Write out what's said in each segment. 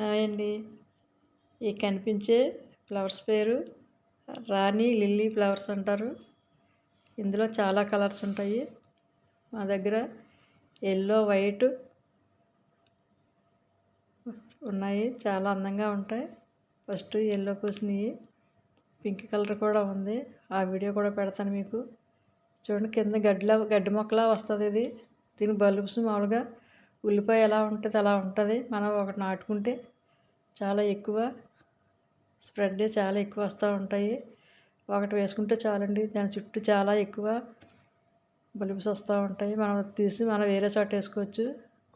Hi అండి. ఈ కనిపించే ఫ్లవర్స్ పేరు రాణి లిల్లీ ఫ్లవర్స్ అంటారు. ఇందులో చాలా కలర్స్ ఉంటాయి. మా దగ్గర ఎల్లో వైట్ ఉన్నాయి. చాలా అందంగా ఉంటాయి. ఫస్ట్ ఎల్లో పూసినవి పింక్ కలర్ కూడా ఉంది. ఆ వీడియో కూడా పెడతాను మీకు. చూడండి కింద గడ్డిలా గడ్డి మొక్కలా వస్తుంది ఇది. దీని బల్బ్స్ మామూలుగా ఉల్లిపాయ ఎలా ఉంటుంది అలా ఉంటుంది. మనం ఒకటి నాటుకుంటే చాలా ఎక్కువ స్ప్రెడ్ చాలా ఎక్కువ వస్తూ ఉంటాయి. ఒకటి వేసుకుంటే చాలండి. దాని చుట్టూ చాలా ఎక్కువ బల్బ్స్ వస్తూ ఉంటాయి. మనం తీసి మనం వేరే చోట వేసుకోవచ్చు.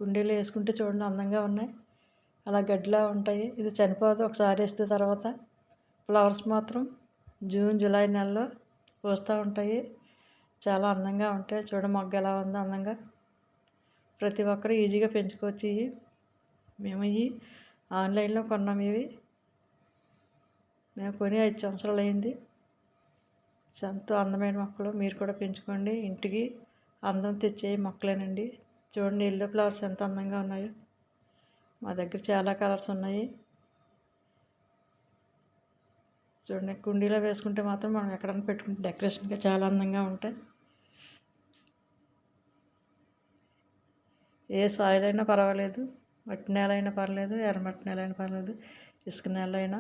కుండీలు వేసుకుంటే చూడండి అందంగా ఉన్నాయి. అలా గడ్డిలా ఉంటాయి. ఇది చనిపోదు. ఒకసారి వేస్తే తర్వాత ఫ్లవర్స్ మాత్రం జూన్ జూలై నెలలో పూస్తూ ఉంటాయి. చాలా అందంగా ఉంటాయి. చూడ మొగ్గ ఎలా ఉందో అందంగా. ప్రతి ఒక్కరు ఈజీగా పెంచుకోవచ్చు ఇవి. మేము ఇవి ఆన్లైన్లో కొన్నాం ఇవి. మేము కొని ఐదు సంవత్సరాలు అయింది. ఎంతో అందమైన మొక్కలు మీరు కూడా పెంచుకోండి. ఇంటికి అందం తెచ్చే మొక్కలేనండి. చూడండి ఎల్లో ఫ్లవర్స్ ఎంత అందంగా ఉన్నాయో. మా దగ్గర చాలా కలర్స్ ఉన్నాయి. చూడండి కుండీలో వేసుకుంటే మాత్రం మనం ఎక్కడైనా పెట్టుకుంటే డెకరేషన్గా చాలా అందంగా ఉంటాయి. ఏ సాయిల్ అయినా పర్వాలేదు మట్టి నేల అయినా పర్లేదు ఎర్రమట్టి నేల అయినా పర్లేదు ఇసుక నేల అయినా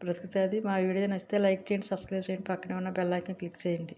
బ్రతుకుతుంది. మా వీడియో నచ్చితే లైక్ చేయండి సబ్స్క్రైబ్ చేయండి. పక్కనే ఉన్న బెల్ ఐకాన్ క్లిక్ చేయండి.